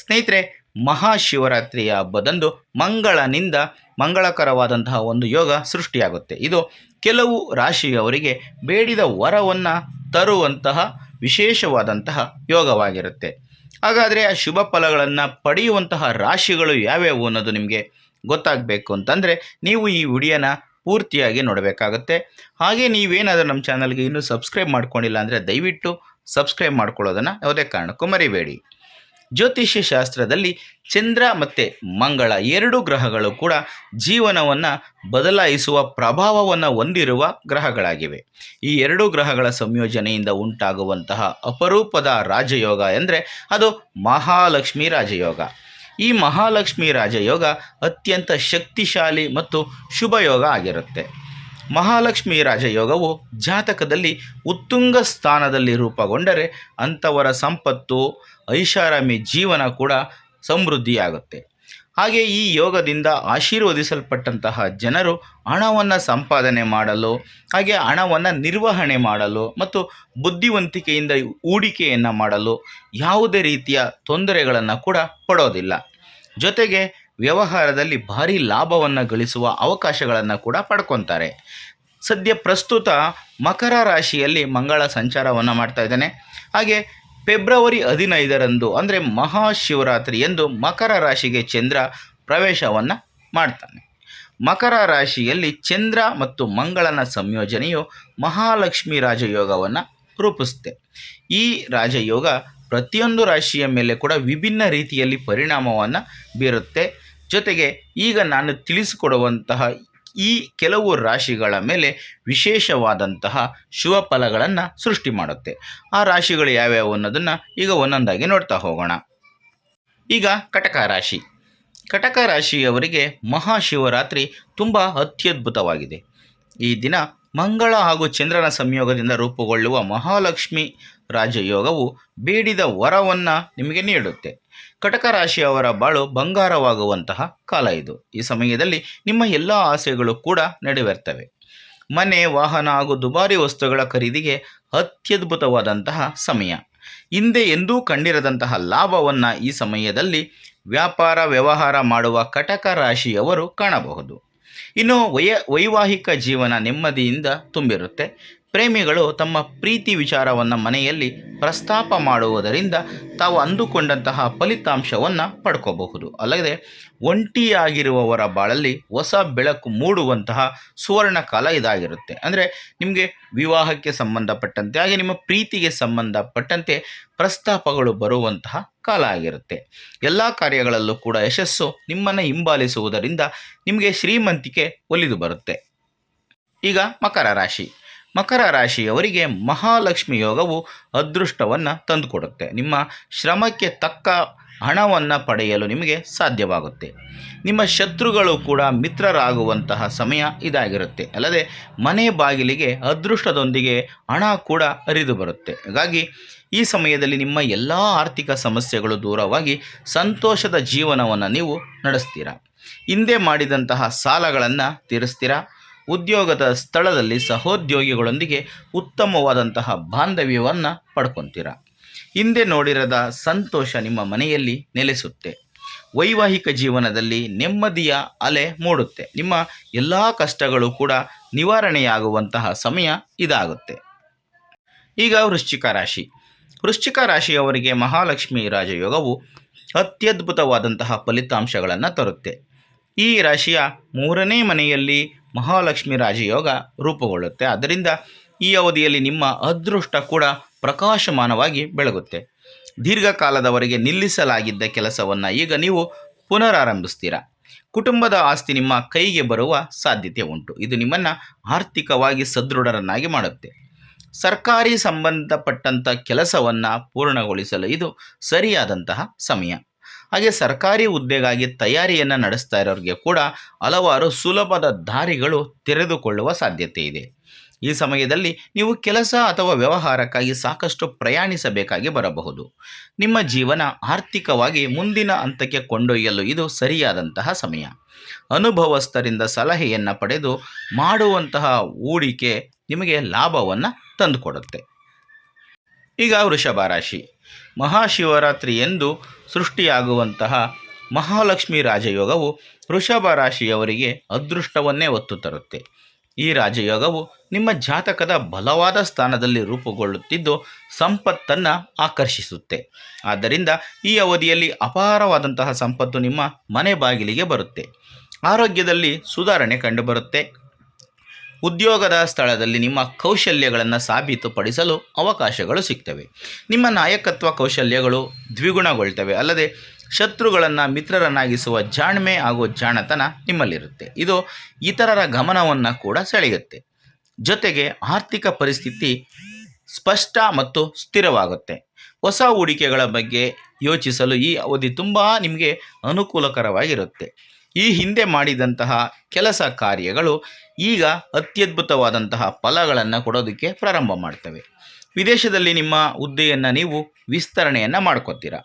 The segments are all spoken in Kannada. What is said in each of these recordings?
ಸ್ನೇಹಿತರೆ, ಮಹಾಶಿವರಾತ್ರಿಯ ಹಬ್ಬದಂದು ಮಂಗಳನಿಂದ ಮಂಗಳಕರವಾದಂತಹ ಒಂದು ಯೋಗ ಸೃಷ್ಟಿಯಾಗುತ್ತೆ. ಇದು ಕೆಲವು ರಾಶಿಯವರಿಗೆ ಬೇಡಿದ ವರವನ್ನು ತರುವಂತಹ ವಿಶೇಷವಾದಂತಹ ಯೋಗವಾಗಿರುತ್ತೆ. ಹಾಗಾದರೆ ಆ ಶುಭ ಫಲಗಳನ್ನು ಪಡೆಯುವಂತಹ ರಾಶಿಗಳು ಯಾವ್ಯಾವು ಅನ್ನೋದು ನಿಮಗೆ ಗೊತ್ತಾಗಬೇಕು ಅಂತಂದರೆ, ನೀವು ಈ ವಿಡಿಯೋನ ಪೂರ್ತಿಯಾಗಿ ನೋಡಬೇಕಾಗುತ್ತೆ. ಹಾಗೆ ನೀವೇನಾದರೂ ನಮ್ಮ ಚಾನಲ್ಗೆ ಇನ್ನೂ ಸಬ್ಸ್ಕ್ರೈಬ್ ಮಾಡ್ಕೊಂಡಿಲ್ಲ ಅಂದರೆ ದಯವಿಟ್ಟು ಸಬ್ಸ್ಕ್ರೈಬ್ ಮಾಡ್ಕೊಳ್ಳೋದನ್ನು ಯಾವುದೇ ಕಾರಣಕ್ಕೂ ಮರಿಬೇಡಿ. ಜ್ಯೋತಿಷ್ಯ ಶಾಸ್ತ್ರದಲ್ಲಿ ಚಂದ್ರ ಮತ್ತು ಮಂಗಳ ಎರಡು ಗ್ರಹಗಳು ಕೂಡ ಜೀವನವನ್ನು ಬದಲಾಯಿಸುವ ಪ್ರಭಾವವನ್ನು ಹೊಂದಿರುವ ಗ್ರಹಗಳಾಗಿವೆ. ಈ ಎರಡು ಗ್ರಹಗಳ ಸಂಯೋಜನೆಯಿಂದ ಉಂಟಾಗುವಂತಹ ಅಪರೂಪದ ರಾಜಯೋಗ ಎಂದರೆ ಅದು ಮಹಾಲಕ್ಷ್ಮಿ ರಾಜಯೋಗ. ಈ ಮಹಾಲಕ್ಷ್ಮಿ ರಾಜಯೋಗ ಅತ್ಯಂತ ಶಕ್ತಿಶಾಲಿ ಮತ್ತು ಶುಭಯೋಗ ಆಗಿರುತ್ತೆ. ಮಹಾಲಕ್ಷ್ಮಿ ರಾಜಯೋಗವು ಜಾತಕದಲ್ಲಿ ಉತ್ತುಂಗ ಸ್ಥಾನದಲ್ಲಿ ರೂಪುಗೊಂಡರೆ ಅಂಥವರ ಸಂಪತ್ತು ಐಷಾರಾಮಿ ಜೀವನ ಕೂಡ ಸಮೃದ್ಧಿಯಾಗುತ್ತೆ. ಹಾಗೆ ಈ ಯೋಗದಿಂದ ಆಶೀರ್ವದಿಸಲ್ಪಟ್ಟಂತಹ ಜನರು ಹಣವನ್ನು ಸಂಪಾದನೆ ಮಾಡಲು, ಹಾಗೆ ಹಣವನ್ನು ನಿರ್ವಹಣೆ ಮಾಡಲು ಮತ್ತು ಬುದ್ಧಿವಂತಿಕೆಯಿಂದ ಹೂಡಿಕೆಯನ್ನು ಮಾಡಲು ಯಾವುದೇ ರೀತಿಯ ತೊಂದರೆಗಳನ್ನು ಕೂಡ ಪಡೋದಿಲ್ಲ. ಜೊತೆಗೆ ವ್ಯವಹಾರದಲ್ಲಿ ಭಾರಿ ಲಾಭವನ್ನು ಗಳಿಸುವ ಅವಕಾಶಗಳನ್ನು ಕೂಡ ಪಡ್ಕೊತಾರೆ. ಸದ್ಯ ಪ್ರಸ್ತುತ ಮಕರ ರಾಶಿಯಲ್ಲಿ ಮಂಗಳ ಸಂಚಾರವನ್ನು ಮಾಡ್ತಾ ಇದ್ದಾನೆ. ಹಾಗೆ ಫೆಬ್ರವರಿ ಹದಿನೈದರಂದು, ಅಂದರೆ ಮಹಾಶಿವರಾತ್ರಿ ಎಂದು ಮಕರ ರಾಶಿಗೆ ಚಂದ್ರ ಪ್ರವೇಶವನ್ನು ಮಾಡ್ತಾನೆ. ಮಕರ ರಾಶಿಯಲ್ಲಿ ಚಂದ್ರ ಮತ್ತು ಮಂಗಳನ ಸಂಯೋಜನೆಯು ಮಹಾಲಕ್ಷ್ಮಿ ರಾಜಯೋಗವನ್ನು ರೂಪಿಸುತ್ತೆ. ಈ ರಾಜಯೋಗ ಪ್ರತಿಯೊಂದು ರಾಶಿಯ ಮೇಲೆ ಕೂಡ ವಿಭಿನ್ನ ರೀತಿಯಲ್ಲಿ ಪರಿಣಾಮವನ್ನು ಬೀರುತ್ತೆ. ಜೊತೆಗೆ ಈಗ ನಾನು ತಿಳಿಸಿಕೊಡುವಂತಹ ಈ ಕೆಲವು ರಾಶಿಗಳ ಮೇಲೆ ವಿಶೇಷವಾದಂತಹ ಶುಭ ಫಲಗಳನ್ನು ಸೃಷ್ಟಿ ಮಾಡುತ್ತೆ. ಆ ರಾಶಿಗಳು ಯಾವ್ಯಾವು ಅನ್ನೋದನ್ನು ಈಗ ಒಂದೊಂದಾಗಿ ನೋಡ್ತಾ ಹೋಗೋಣ. ಈಗ ಕಟಕ ರಾಶಿ. ಕಟಕ ರಾಶಿಯವರಿಗೆ ಮಹಾಶಿವರಾತ್ರಿ ತುಂಬ ಅತ್ಯದ್ಭುತವಾಗಿದೆ. ಈ ದಿನ ಮಂಗಳ ಹಾಗೂ ಚಂದ್ರನ ಸಂಯೋಗದಿಂದ ರೂಪುಗೊಳ್ಳುವ ಮಹಾಲಕ್ಷ್ಮಿ ರಾಜಯೋಗವು ಬೇಡಿದ ವರವನ್ನು ನಿಮಗೆ ನೀಡುತ್ತೆ. ಕಟಕ ರಾಶಿಯವರ ಬಾಳು ಬಂಗಾರವಾಗುವಂತಹ ಕಾಲ ಇದು. ಈ ಸಮಯದಲ್ಲಿ ನಿಮ್ಮ ಎಲ್ಲ ಆಸೆಗಳು ಕೂಡ ನೆರವೇರ್ತವೆ. ಮನೆ, ವಾಹನ ಹಾಗೂ ದುಬಾರಿ ವಸ್ತುಗಳ ಖರೀದಿಗೆ ಅತ್ಯದ್ಭುತವಾದಂತಹ ಸಮಯ. ಹಿಂದೆ ಎಂದೂ ಕಂಡಿರದಂತಹ ಲಾಭವನ್ನು ಈ ಸಮಯದಲ್ಲಿ ವ್ಯಾಪಾರ, ವ್ಯವಹಾರ ಮಾಡುವ ಕಟಕ ರಾಶಿಯವರು ಕಾಣಬಹುದು. ಇನ್ನು ವಯ, ವೈವಾಹಿಕ ಜೀವನ ನೆಮ್ಮದಿಯಿಂದ ತುಂಬಿರುತ್ತೆ. ಪ್ರೇಮಿಗಳು ತಮ್ಮ ಪ್ರೀತಿ ವಿಚಾರವನ್ನು ಮನೆಯಲ್ಲಿ ಪ್ರಸ್ತಾಪ ಮಾಡುವುದರಿಂದ ತಾವು ಅಂದುಕೊಂಡಂತಹ ಫಲಿತಾಂಶವನ್ನು ಪಡ್ಕೋಬಹುದು. ಅಲ್ಲದೆ ಒಂಟಿಯಾಗಿರುವವರ ಬಾಳಲ್ಲಿ ಹೊಸ ಬೆಳಕು ಮೂಡುವಂತಹ ಸುವರ್ಣ ಕಾಲ ಇದಾಗಿರುತ್ತೆ. ಅಂದರೆ ನಿಮಗೆ ವಿವಾಹಕ್ಕೆ ಸಂಬಂಧಪಟ್ಟಂತೆ, ಹಾಗೆ ನಿಮ್ಮ ಪ್ರೀತಿಗೆ ಸಂಬಂಧಪಟ್ಟಂತೆ ಪ್ರಸ್ತಾಪಗಳು ಬರುವಂತಹ ಕಾಲ ಆಗಿರುತ್ತೆ. ಎಲ್ಲ ಕಾರ್ಯಗಳಲ್ಲೂ ಕೂಡ ಯಶಸ್ಸು ನಿಮ್ಮನ್ನು ಹಿಂಬಾಲಿಸುವುದರಿಂದ ನಿಮಗೆ ಶ್ರೀಮಂತಿಕೆ ಒಲಿದು ಬರುತ್ತೆ. ಈಗ ಮಕರ ರಾಶಿ. ಮಕರ ರಾಶಿಯವರಿಗೆ ಮಹಾಲಕ್ಷ್ಮಿ ಯೋಗವು ಅದೃಷ್ಟವನ್ನು ತಂದುಕೊಡುತ್ತೆ. ನಿಮ್ಮ ಶ್ರಮಕ್ಕೆ ತಕ್ಕ ಹಣವನ್ನು ಪಡೆಯಲು ನಿಮಗೆ ಸಾಧ್ಯವಾಗುತ್ತೆ. ನಿಮ್ಮ ಶತ್ರುಗಳು ಕೂಡ ಮಿತ್ರರಾಗುವಂತಹ ಸಮಯ ಇದಾಗಿರುತ್ತೆ. ಅಲ್ಲದೆ ಮನೆ ಬಾಗಿಲಿಗೆ ಅದೃಷ್ಟದೊಂದಿಗೆ ಹಣ ಕೂಡ ಅರಿದು ಬರುತ್ತೆ. ಹಾಗಾಗಿ ಈ ಸಮಯದಲ್ಲಿ ನಿಮ್ಮ ಎಲ್ಲ ಆರ್ಥಿಕ ಸಮಸ್ಯೆಗಳು ದೂರವಾಗಿ ಸಂತೋಷದ ಜೀವನವನ್ನು ನೀವು ನಡೆಸ್ತೀರಾ? ಹಿಂದೆ ಮಾಡಿದಂತಹ ಸಾಲಗಳನ್ನು ತೀರಿಸ್ತೀರಾ? ಉದ್ಯೋಗದ ಸ್ಥಳದಲ್ಲಿ ಸಹೋದ್ಯೋಗಿಗಳೊಂದಿಗೆ ಉತ್ತಮವಾದಂತಹ ಬಾಂಧವ್ಯವನ್ನು ಪಡ್ಕೊತೀರ. ಹಿಂದೆ ನೋಡಿರದ ಸಂತೋಷ ನಿಮ್ಮ ಮನೆಯಲ್ಲಿ ನೆಲೆಸುತ್ತೆ. ವೈವಾಹಿಕ ಜೀವನದಲ್ಲಿ ನೆಮ್ಮದಿಯ ಅಲೆ ಮೂಡುತ್ತೆ. ನಿಮ್ಮ ಎಲ್ಲ ಕಷ್ಟಗಳು ಕೂಡ ನಿವಾರಣೆಯಾಗುವಂತಹ ಸಮಯ ಇದಾಗುತ್ತೆ. ಈಗ ವೃಶ್ಚಿಕ ರಾಶಿ. ವೃಶ್ಚಿಕ ರಾಶಿಯವರಿಗೆ ಮಹಾಲಕ್ಷ್ಮಿ ರಾಜಯೋಗವು ಅತ್ಯದ್ಭುತವಾದಂತಹ ಫಲಿತಾಂಶಗಳನ್ನು ತರುತ್ತೆ. ಈ ರಾಶಿಯ ಮೂರನೇ ಮನೆಯಲ್ಲಿ ಮಹಾಲಕ್ಷ್ಮಿ ರಾಜಯೋಗ ರೂಪುಗೊಳ್ಳುತ್ತೆ. ಆದ್ದರಿಂದ ಈ ಅವಧಿಯಲ್ಲಿ ನಿಮ್ಮ ಅದೃಷ್ಟ ಕೂಡ ಪ್ರಕಾಶಮಾನವಾಗಿ ಬೆಳಗುತ್ತೆ. ದೀರ್ಘಕಾಲದವರೆಗೆ ನಿಲ್ಲಿಸಲಾಗಿದ್ದ ಕೆಲಸವನ್ನು ಈಗ ನೀವು ಪುನರಾರಂಭಿಸ್ತೀರಾ? ಕುಟುಂಬದ ಆಸ್ತಿ ನಿಮ್ಮ ಕೈಗೆ ಬರುವ ಸಾಧ್ಯತೆ ಉಂಟು. ಇದು ನಿಮ್ಮನ್ನು ಆರ್ಥಿಕವಾಗಿ ಸದೃಢರನ್ನಾಗಿ ಮಾಡುತ್ತೆ. ಸರ್ಕಾರಿ ಸಂಬಂಧಪಟ್ಟಂಥ ಕೆಲಸವನ್ನು ಪೂರ್ಣಗೊಳಿಸಲು ಇದು ಸರಿಯಾದಂತಹ ಸಮಯ. ಹಾಗೆ ಸರ್ಕಾರಿ ಹುದ್ದೆಗಾಗಿ ತಯಾರಿಯನ್ನು ನಡೆಸ್ತಾ ಇರೋರಿಗೆ ಕೂಡ ಹಲವಾರು ಸುಲಭದ ದಾರಿಗಳು ತೆರೆದುಕೊಳ್ಳುವ ಸಾಧ್ಯತೆ ಇದೆ. ಈ ಸಮಯದಲ್ಲಿ ನೀವು ಕೆಲಸ ಅಥವಾ ವ್ಯವಹಾರಕ್ಕಾಗಿ ಸಾಕಷ್ಟು ಪ್ರಯಾಣಿಸಬೇಕಾಗಿ ಬರಬಹುದು. ನಿಮ್ಮ ಜೀವನ ಆರ್ಥಿಕವಾಗಿ ಮುಂದಿನ ಹಂತಕ್ಕೆ ಕೊಂಡೊಯ್ಯಲು ಇದು ಸರಿಯಾದಂತಹ ಸಮಯ. ಅನುಭವಸ್ಥರಿಂದ ಸಲಹೆಯನ್ನು ಪಡೆದು ಮಾಡುವಂತಹ ಹೂಡಿಕೆ ನಿಮಗೆ ಲಾಭವನ್ನು ತಂದುಕೊಡುತ್ತೆ. ಈಗ ವೃಷಭ ರಾಶಿ. ಮಹಾಶಿವರಾತ್ರಿ ಎಂದು ಸೃಷ್ಟಿಯಾಗುವಂತಹ ಮಹಾಲಕ್ಷ್ಮಿ ರಾಜಯೋಗವು ವೃಷಭ ರಾಶಿಯವರಿಗೆ ಅದೃಷ್ಟವನ್ನೇ ಒತ್ತು ತರುತ್ತೆ. ಈ ರಾಜಯೋಗವು ನಿಮ್ಮ ಜಾತಕದ ಬಲವಾದ ಸ್ಥಾನದಲ್ಲಿ ರೂಪುಗೊಳ್ಳುತ್ತಿದ್ದು ಸಂಪತ್ತನ್ನು ಆಕರ್ಷಿಸುತ್ತೆ. ಆದ್ದರಿಂದ ಈ ಅವಧಿಯಲ್ಲಿ ಅಪಾರವಾದಂತಹ ಸಂಪತ್ತು ನಿಮ್ಮ ಮನೆ ಬಾಗಿಲಿಗೆ ಬರುತ್ತೆ. ಆರೋಗ್ಯದಲ್ಲಿ ಸುಧಾರಣೆ ಕಂಡುಬರುತ್ತೆ. ಉದ್ಯೋಗದ ಸ್ಥಳದಲ್ಲಿ ನಿಮ್ಮ ಕೌಶಲ್ಯಗಳನ್ನು ಸಾಬೀತುಪಡಿಸಲು ಅವಕಾಶಗಳು ಸಿಗ್ತವೆ. ನಿಮ್ಮ ನಾಯಕತ್ವ ಕೌಶಲ್ಯಗಳು ದ್ವಿಗುಣಗೊಳ್ತವೆ. ಅಲ್ಲದೆ ಶತ್ರುಗಳನ್ನು ಮಿತ್ರರನ್ನಾಗಿಸುವ ಜಾಣ್ಮೆ ಹಾಗೂ ಜಾಣತನ ನಿಮ್ಮಲ್ಲಿರುತ್ತೆ. ಇದು ಇತರರ ಗಮನವನ್ನು ಕೂಡ ಸೆಳೆಯುತ್ತೆ. ಜೊತೆಗೆ ಆರ್ಥಿಕ ಪರಿಸ್ಥಿತಿ ಸ್ಪಷ್ಟ ಮತ್ತು ಸ್ಥಿರವಾಗುತ್ತೆ. ಹೊಸ ಹೂಡಿಕೆಗಳ ಬಗ್ಗೆ ಯೋಚಿಸಲು ಈ ಅವಧಿ ತುಂಬ ನಿಮಗೆ ಅನುಕೂಲಕರವಾಗಿರುತ್ತೆ. ಈ ಹಿಂದೆ ಮಾಡಿದಂತಹ ಕೆಲಸ ಕಾರ್ಯಗಳು ಈಗ ಅತ್ಯದ್ಭುತವಾದಂತಹ ಫಲಗಳನ್ನು ಕೊಡೋದಕ್ಕೆ ಪ್ರಾರಂಭ ಮಾಡ್ತವೆ. ವಿದೇಶದಲ್ಲಿ ನಿಮ್ಮ ಹುದ್ದೆಯನ್ನು ನೀವು ವಿಸ್ತರಣೆಯನ್ನು ಮಾಡ್ಕೋತೀರಾ?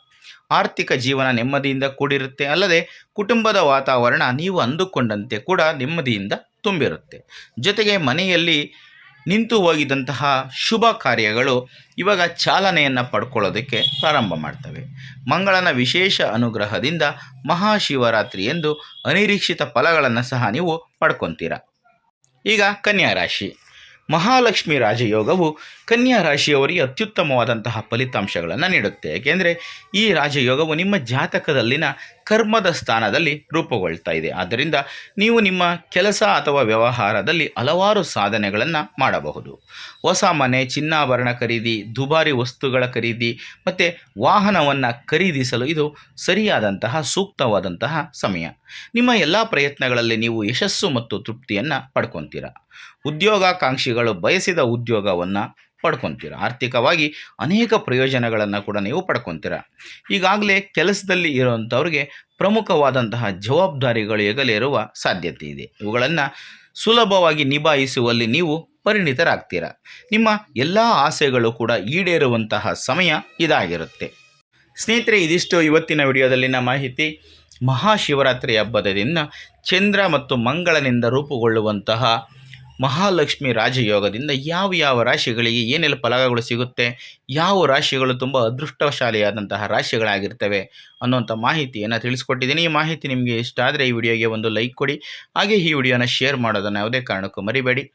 ಆರ್ಥಿಕ ಜೀವನ ನೆಮ್ಮದಿಯಿಂದ ಕೂಡಿರುತ್ತೆ, ಅಲ್ಲದೆ ಕುಟುಂಬದ ವಾತಾವರಣ ನೀವು ಅಂದುಕೊಂಡಂತೆ ಕೂಡ ನೆಮ್ಮದಿಯಿಂದ ತುಂಬಿರುತ್ತೆ. ಜೊತೆಗೆ ಮನೆಯಲ್ಲಿ ನಿಂತು ಹೋಗಿದ್ದಂತಹ ಶುಭ ಕಾರ್ಯಗಳು ಇವಾಗ ಚಾಲನೆಯನ್ನು ಪಡ್ಕೊಳ್ಳೋದಕ್ಕೆ ಪ್ರಾರಂಭ ಮಾಡ್ತವೆ. ಮಂಗಳನ ವಿಶೇಷ ಅನುಗ್ರಹದಿಂದ ಮಹಾಶಿವರಾತ್ರಿ ಎಂದು ಅನಿರೀಕ್ಷಿತ ಫಲಗಳನ್ನು ಸಹ ನೀವು ಪಡ್ಕೊತೀರ? ಈಗ ಕನ್ಯಾ ರಾಶಿ. ಮಹಾಲಕ್ಷ್ಮಿ ರಾಜಯೋಗವು ಕನ್ಯಾ ರಾಶಿಯವರಿಗೆ ಅತ್ಯುತ್ತಮವಾದಂತಹ ಫಲಿತಾಂಶಗಳನ್ನು ನೀಡುತ್ತೆ. ಏಕೆಂದರೆ ಈ ರಾಜಯೋಗವು ನಿಮ್ಮ ಜಾತಕದಲ್ಲಿನ ಕರ್ಮದ ಸ್ಥಾನದಲ್ಲಿ ರೂಪುಗೊಳ್ತಾ ಇದೆ. ಆದ್ದರಿಂದ ನೀವು ನಿಮ್ಮ ಕೆಲಸ ಅಥವಾ ವ್ಯವಹಾರದಲ್ಲಿ ಹಲವಾರು ಸಾಧನೆಗಳನ್ನು ಮಾಡಬಹುದು. ಹೊಸ ಮನೆ, ಚಿನ್ನಾಭರಣ ಖರೀದಿ, ದುಬಾರಿ ವಸ್ತುಗಳ ಖರೀದಿ ಮತ್ತು ವಾಹನವನ್ನು ಖರೀದಿಸಲು ಇದು ಸರಿಯಾದಂತಹ, ಸೂಕ್ತವಾದಂತಹ ಸಮಯ. ನಿಮ್ಮ ಎಲ್ಲ ಪ್ರಯತ್ನಗಳಲ್ಲಿ ನೀವು ಯಶಸ್ಸು ಮತ್ತು ತೃಪ್ತಿಯನ್ನು ಪಡ್ಕೊತೀರ. ಉದ್ಯೋಗಾಕಾಂಕ್ಷಿಗಳು ಬಯಸಿದ ಉದ್ಯೋಗವನ್ನು ಪಡ್ಕೊತೀರ. ಆರ್ಥಿಕವಾಗಿ ಅನೇಕ ಪ್ರಯೋಜನಗಳನ್ನು ಕೂಡ ನೀವು ಪಡ್ಕೊತೀರ. ಈಗಾಗಲೇ ಕೆಲಸದಲ್ಲಿ ಇರುವಂಥವ್ರಿಗೆ ಪ್ರಮುಖವಾದಂತಹ ಜವಾಬ್ದಾರಿಗಳು ಎಗಲಿರುವ ಸಾಧ್ಯತೆ ಇದೆ. ಇವುಗಳನ್ನು ಸುಲಭವಾಗಿ ನಿಭಾಯಿಸುವಲ್ಲಿ ನೀವು ಪರಿಣಿತರಾಗ್ತೀರ. ನಿಮ್ಮ ಎಲ್ಲ ಆಸೆಗಳು ಕೂಡ ಈಡೇರುವಂತಹ ಸಮಯ ಇದಾಗಿರುತ್ತೆ. ಸ್ನೇಹಿತರೆ, ಇದಿಷ್ಟು ಇವತ್ತಿನ ವಿಡಿಯೋದಲ್ಲಿನ ಮಾಹಿತಿ. ಮಹಾಶಿವರಾತ್ರಿ ಹಬ್ಬದ ದಿನ ಚಂದ್ರ ಮತ್ತು ಮಂಗಳನಿಂದ ರೂಪುಗೊಳ್ಳುವಂತಹ ಮಹಾಲಕ್ಷ್ಮಿ ರಾಜಯೋಗದಿಂದ ಯಾವ ಯಾವ ರಾಶಿಗಳಿಗೆ ಏನೆಲ್ಲ ಫಲಗಳು ಸಿಗುತ್ತೆ, ಯಾವ ರಾಶಿಗಳು ತುಂಬ ಅದೃಷ್ಟಶಾಲಿಯಾದಂತಹ ರಾಶಿಗಳಾಗಿರ್ತವೆ ಅನ್ನುವಂಥ ಮಾಹಿತಿಯನ್ನು ತಿಳಿಸ್ಕೊಟ್ಟಿದ್ದೀನಿ. ಈ ಮಾಹಿತಿ ನಿಮಗೆ ಇಷ್ಟ ಆದರೆ ಈ ವಿಡಿಯೋಗೆ ಒಂದು ಲೈಕ್ ಕೊಡಿ, ಹಾಗೆ ಈ ವಿಡಿಯೋನ ಶೇರ್ ಮಾಡೋದನ್ನು ಯಾವುದೇ ಕಾರಣಕ್ಕೂ ಮರಿಬೇಡಿ.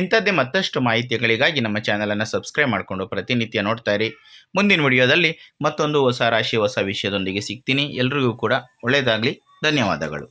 ಇಂಥದ್ದೇ ಮತ್ತಷ್ಟು ಮಾಹಿತಿಗಳಿಗಾಗಿ ನಮ್ಮ ಚಾನಲನ್ನು ಸಬ್ಸ್ಕ್ರೈಬ್ ಮಾಡಿಕೊಂಡು ಪ್ರತಿನಿತ್ಯ ನೋಡ್ತಾ ಇರಿ. ಮುಂದಿನ ವಿಡಿಯೋದಲ್ಲಿ ಮತ್ತೊಂದು ಹೊಸ ರಾಶಿ, ಹೊಸ ವಿಷಯದೊಂದಿಗೆ ಸಿಗ್ತೀನಿ. ಎಲ್ರಿಗೂ ಕೂಡ ಒಳ್ಳೆಯದಾಗಲಿ. ಧನ್ಯವಾದಗಳು.